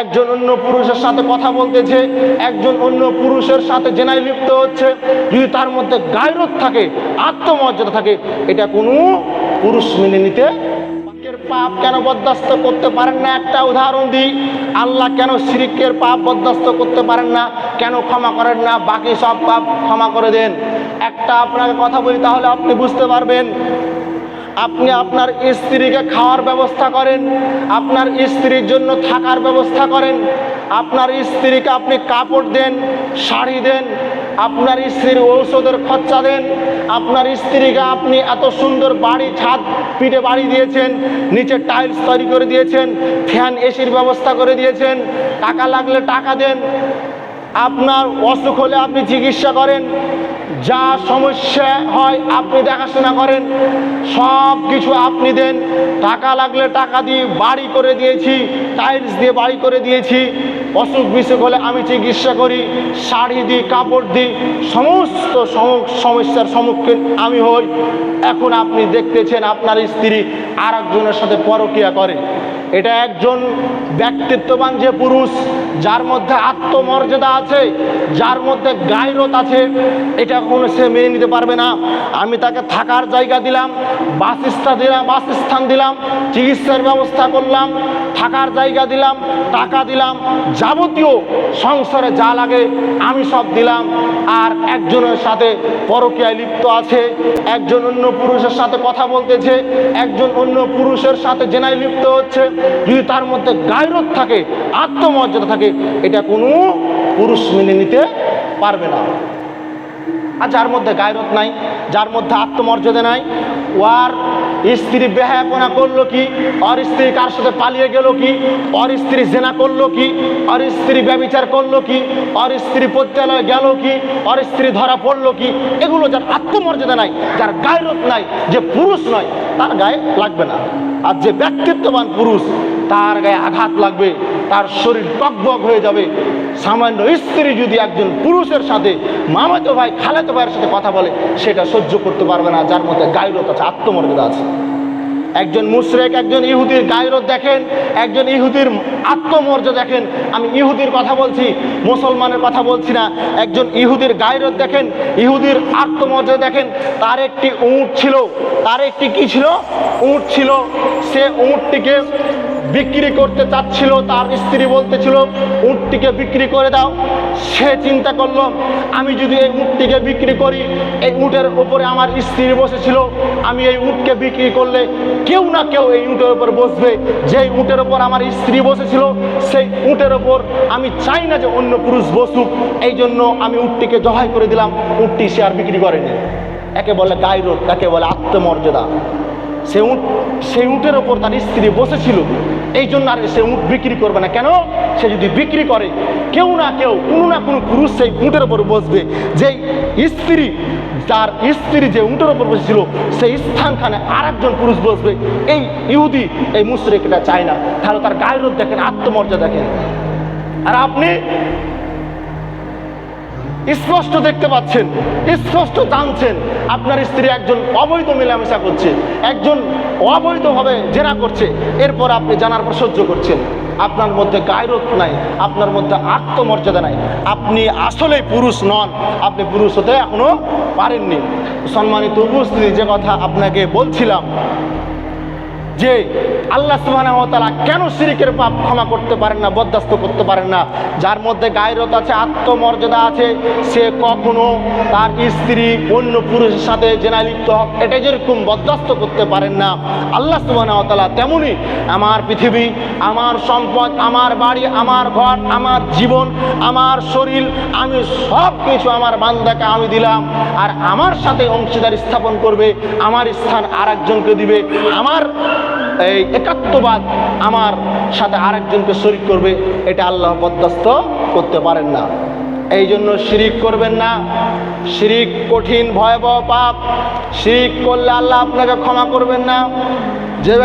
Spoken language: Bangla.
একজন অন্য পুরুষের সাথে কথা বলতেছে, একজন অন্য পুরুষের সাথে জেনায় লিপ্ত হচ্ছে। যদি তার মধ্যে গায়রত থাকে, আত্মমর্যাদা থাকে, এটা কোনো পুরুষ মেনে নিতে পাপ কেন বরদাস্ত করতে পারেন না? একটা উদাহরণ দিই, আল্লাহ কেন শিরিকের পাপ বরদাস্ত করতে পারেন না? কেন ক্ষমা করেন না? বাকি সব পাপ ক্ষমা করে দেন। একটা আপনাকে কথা বলি, তাহলে আপনি বুঝতে পারবেন আপনি আপনার স্ত্রীকে খাওয়ার ব্যবস্থা করেন, আপনার স্ত্রীর জন্য থাকার ব্যবস্থা করেন, আপনার স্ত্রীকে আপনি কাপড় দেন, শাড়ি দেন, আপনার স্ত্রীর ঔষধের খরচা দেন, আপনার স্ত্রীকে আপনি এত সুন্দর বাড়ি, ছাদ, পিঠে বাড়ি দিয়েছেন, নিচে টাইলস তৈরি করে দিয়েছেন, ফ্যান, এসির ব্যবস্থা করে দিয়েছেন, টাকা লাগলে টাকা দেন আপনার অসুখ হলে আপনি চিকিৎসা করেন। যা সমস্যা হয় আপনি দেখাশোনা করেন। সব কিছু আপনি দেন। টাকা লাগলে টাকা দিয়ে বাড়ি করে দিয়েছি টাইলস দিয়ে বাড়ি করে দিয়েছি। অসুখ বিসুখ হলে আমি চিকিৎসা করি, শাড়ি দিই কাপড় দিই সমস্ত সম- সমস্যার সম্মুখীন আমি হই। এখন আপনি দেখতেছেন আপনার স্ত্রী আর একজনের সাথে পরকিয়া করে। এটা একজন ব্যক্তিত্ববান যে পুরুষ, যার মধ্যে আত্মমর্যাদা আছে, যার মধ্যে গায়রত আছে, এটা কোনো সে মেনে নিতে পারবে না। আমি তাকে থাকার জায়গা দিলাম বাসস্থান দিলাম বাসস্থান দিলাম, চিকিৎসার ব্যবস্থা করলাম, থাকার জায়গা দিলাম, টাকা দিলাম, যাবতীয় সংসারে যা লাগে আমি সব দিলাম। আর একজনের সাথে পরকীয়ায় লিপ্ত আছে, একজন অন্য পুরুষের সাথে কথা বলতেছে, একজন অন্য পুরুষের সাথে জেনায় লিপ্ত হচ্ছে যদি তার মধ্যে গায়রত থাকে, আত্মমর্যাদা থাকে, এটা কোনো পুরুষ মেনে নিতে পারবে না। আর যার মধ্যে গায়রত নাই, যার মধ্যে আত্মমর্যাদা নাই, ওয়ার স্ত্রী বেহায়াপনা করল কি ওর স্ত্রী কার সাথে পালিয়ে গেল কি ওর স্ত্রী জেনা করল কি ওর স্ত্রী ব্যবিচার করল কি ওর স্ত্রী পত্যালয়ে গেল কি ওর স্ত্রী ধরা পড়ল কি, এগুলো যার আত্মমর্যাদা নাই, যার গায়রত নাই, যে পুরুষ নয়, তার গায়ে লাগবে না। আর যে ব্যক্তিত্ববান পুরুষ, তার গায়ে আঘাত লাগবে, তার শরীর টকবক হয়ে যাবে। সামান্য স্ত্রী যদি একজন পুরুষের সাথে, মামাতো ভাই খালাতো ভাইয়ের সাথে কথা বলে, সেটা সহ্য করতে পারবে না, যার মধ্যে গায়ের কাছে আত্মমর্যাদা আছে। একজন মুশরেক, একজন ইহুদির গায়রত দেখেন, একজন ইহুদির আত্মমর্যাদা দেখেন। আমি ইহুদির কথা বলছি, মুসলমানের কথা বলছি না। একজন ইহুদির গায়রত দেখেন, ইহুদির আত্মমর্যাদা দেখেন, তার একটি উঁট ছিল। তার একটি কী ছিল? উঁট ছিল। সে উঁটটিকে বিক্রি করতে চাচ্ছিল, তার স্ত্রী বলতেছিল, উঁটটিকে বিক্রি করে দাও। সে চিন্তা করল, আমি যদি এই উঁটটিকে বিক্রি করি, এই উঁটের উপরে আমার স্ত্রী বসেছিল, আমি এই উঁটকে বিক্রি করলে কেউ না কেউ এই উঁটের উপর বসবে। যেই উঁটের উপর আমার স্ত্রী বসেছিল, সেই উঁটের উপর আমি চাই না যে অন্য পুরুষ বসুক। এই জন্য আমি উঁটটিকে জহাই করে দিলাম, উঁটটি সে আর বিক্রি করেনি। একে বলে গায়রত একে বলে আত্মমর্যাদা। সে উঁট, সেই উঁটের ওপর তার স্ত্রী বসেছিল। এই জন্য আর সে উঁট বিক্রি করবে না। কেন? সে যদি বিক্রি করে, কেউ না কেউ, কোনো না কোনো পুরুষ সেই উঁটের ওপর বসবে। যে স্ত্রী, তার স্ত্রী যে উঁটের ওপর বসেছিল, সেই স্থানখানে আর একজন পুরুষ বসবে। এই ইহুদি, এই মুশ্রিক এটা চায় না। তাহলে তার গায়ের দেখেন, আত্মমর্যাদা দেখেন। আর আপনি স্পষ্ট দেখতে পাচ্ছেন, স্পষ্ট জানছেন আপনার স্ত্রী একজন অবৈধ মেলামেশা করছে, একজন অবৈধভাবে জেনা করছে। এরপর আপনি জানার পর সহ্য করছেন। আপনার মধ্যে গায়রত নাই, আপনার মধ্যে আত্মমর্যাদা নাই। আপনি আসলে পুরুষ নন, আপনি পুরুষ হতে এখনও পারেননি। সম্মানিত উপস্থিতি, যে কথা আপনাকে বলছিলাম যে আল্লাহ সুবহানাহু ওয়া কেন শিরিকের পাপ ক্ষমা করতে পারেন না, বরদাস্ত করতে পারেন না? যার মধ্যে গায়রত আছে, আত্মমর্যাদা আছে, সে কখনো তার স্ত্রী, অন্য পুরুষের সাথে জেনা লিপ্ত হোক, এটা যেরকম বরদাস্ত করতে পারেন না, আল্লাহ তাআলা তেমনই আমার পৃথিবী, আমার সম্পদ, আমার বাড়ি, আমার ঘর, আমার জীবন, আমার শরীর, আমি সব কিছু আমার বান্দাকে আমি দিলাম, আর আমার সাথে অংশীদার স্থাপন করবে, আমার স্থান আর দিবে, আমার এই একাত্মবাদ আমার সাথে আরেকজনকে শরিক করবে, এটা আল্লাহ বরদাস্ত করতে পারেন না। এই জন্য শিরিক করবেন না। শিরিক কঠিন, ভয়াবহ পাপ। শিরিক করলে আল্লাহ আপনাকে ক্ষমা করবেন না। যে